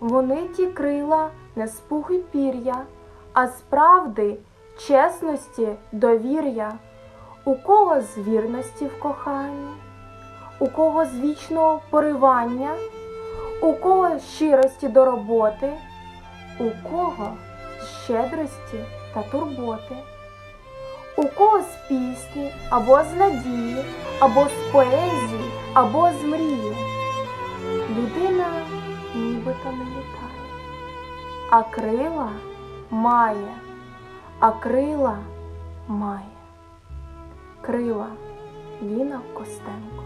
Вони ті крила не з пір'я, а з правди, чесності, довір'я. У кого з вірності в коханні, у кого з вічного поривання, у кого щирості до роботи, у кого з щедрості та турботи, у кого з пісні або з надії, або з поезії, або з мрії. Людина нібито не літає, а крила має, а крила має. Крила Ліна Костенко